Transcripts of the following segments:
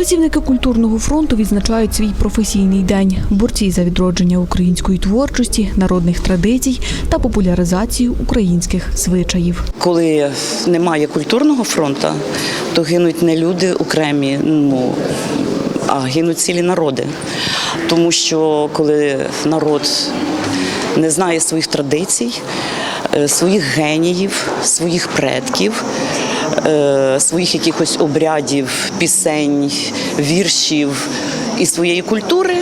Працівники культурного фронту відзначають свій професійний день. Борці за відродження української творчості, народних традицій та популяризацію українських звичаїв. Коли немає культурного фронту, то гинуть не люди окремі, ну а гинуть цілі народи. Тому що коли народ не знає своїх традицій, е, своїх геніїв, своїх предків, е, своїх якихось обрядів, пісень, віршів і своєї культури,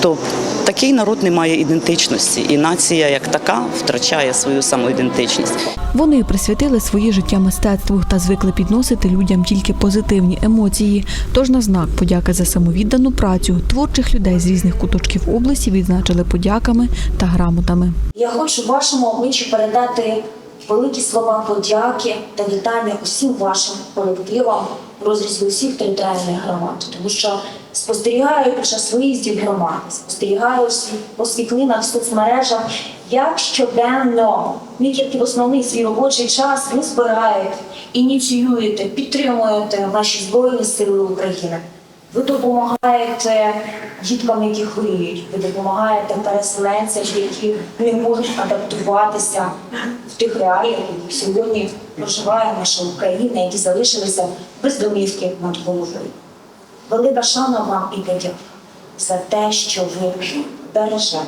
то такий народ не має ідентичності, і нація як така втрачає свою самоідентичність. Вони присвятили своє життя мистецтву та звикли підносити людям тільки позитивні емоції. Тож на знак подяки за самовіддану працю творчих людей з різних куточків області відзначили подяками та грамотами. Я хочу вашому обличчю передати великі слова подяки та вітання усім вашим колективам в розрізі усіх територіальних громад, тому що спостерігаю під час виїздів громад, спостерігаю по світлинах в соцмережах, як щоденно, не тільки в основний свій робочий час, ви збираєте, ініціюєте, підтримуєте наші збройні сили України. Ви допомагаєте діткам, які хворіють, ви допомагаєте переселенцям, які не можуть адаптуватися в тих реаліях, які сьогодні проживає наша Україна, які залишилися без домівки над головою. Велика шана вам і подяка за те, що ви бережете,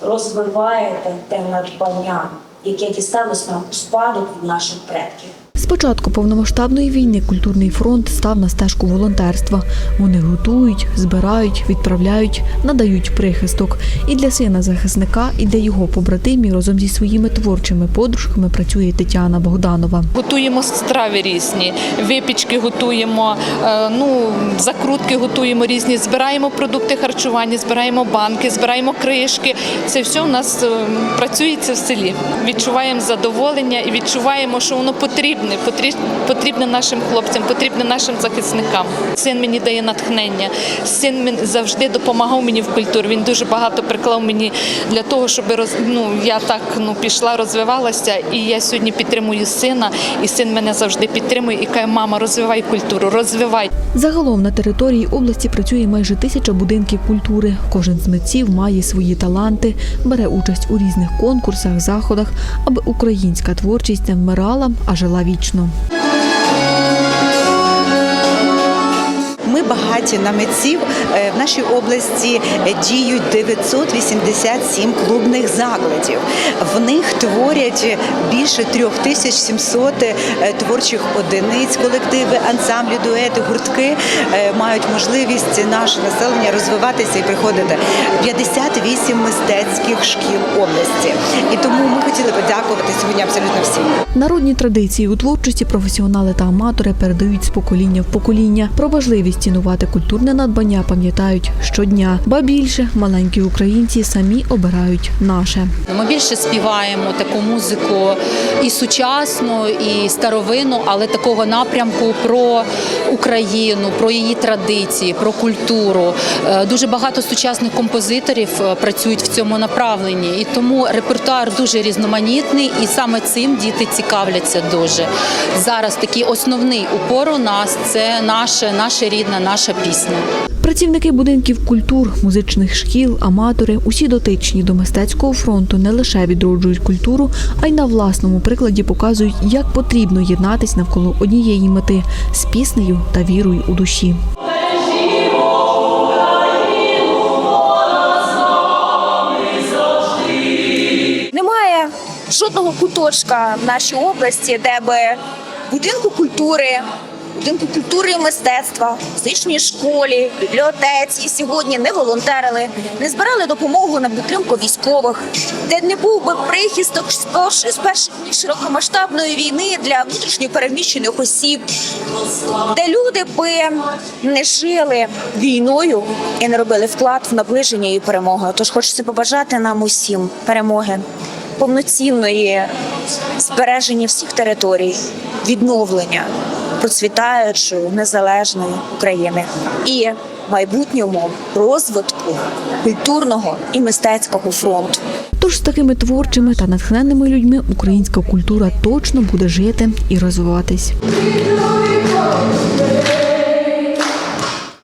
розвиваєте те надбання, яке дісталось нам у спадок наших предків. З початку повномасштабної війни культурний фронт став на стежку волонтерства. Вони готують, збирають, відправляють, надають прихисток. І для сина захисника, і для його побратимів разом зі своїми творчими подружками працює Тетяна Богданова. Готуємо страви різні, випічки готуємо, е, ну закрутки готуємо різні. Збираємо продукти харчування, збираємо банки, збираємо кришки. Це все у нас е, працюється в селі. Відчуваємо задоволення і відчуваємо, що воно потрібне, потрібне, потрібне нашим хлопцям, потрібне нашим захисникам. Син мені дає натхнення. Син завжди допомагав мені в культурі. Він дуже багато приклав мені для того, щоб ну, я так ну, пішла, розвивалася. І я сьогодні підтримую сина, і син мене завжди підтримує і каже, мама, розвивай культуру, розвивай. Загалом на території області працює майже тисяча будинків культури. Кожен з митців має свої таланти, бере участь у різних конкурсах, заходах, аби українська творчість не вмирала, а жила вічно вічно. Багаті на митців. Е, В нашій області діють 987 клубних закладів. В них творять більше 3700 е, творчих одиниць, колективи, ансамблі, дуети, гуртки е, мають можливість наше населення розвиватися і приходити. 58 мистецьких шкіл області. І тому ми хотіли подякувати сьогодні абсолютно всім. Народні традиції у творчості професіонали та аматори передають з покоління в покоління. Про важливість цінувати культурне надбання пам'ятають щодня. Ба більше маленькі українці самі обирають наше. Ми більше співаємо таку музику і сучасну, і старовинну, але такого напрямку про Україну, про її традиції, про культуру. Е, Дуже багато сучасних композиторів е, працюють в цьому направленні, і тому репертуар дуже різноманітний, і саме цим діти цікавляться дуже. Зараз такий основний упор у нас це наше, наша рідна, наша пісня. Працівники будинків культур, музичних шкіл, аматори усі дотичні до мистецького фронту не лише відроджують культуру, а й на власному прикладі показують, як потрібно єднатись навколо однієї мети з піснею та вірою у душі. Немає жодного куточка в нашій області, де би будинку культури, будинку культури і мистецтва, музичній школі, бібліотеці сьогодні не волонтерили, не збирали допомогу на підтримку військових, де не був би прихисток з перш- перших днів широкомасштабної війни для внутрішньопереміщених осіб, де люди би не жили війною і не робили вклад в наближення її перемоги. Тож хочеться побажати нам усім перемоги, повноцінної збереження всіх територій, відновлення процвітаючої незалежної України і майбутньому розвитку культурного і мистецького фронту. Тож з такими творчими та натхненними людьми українська культура точно буде жити і розвиватись.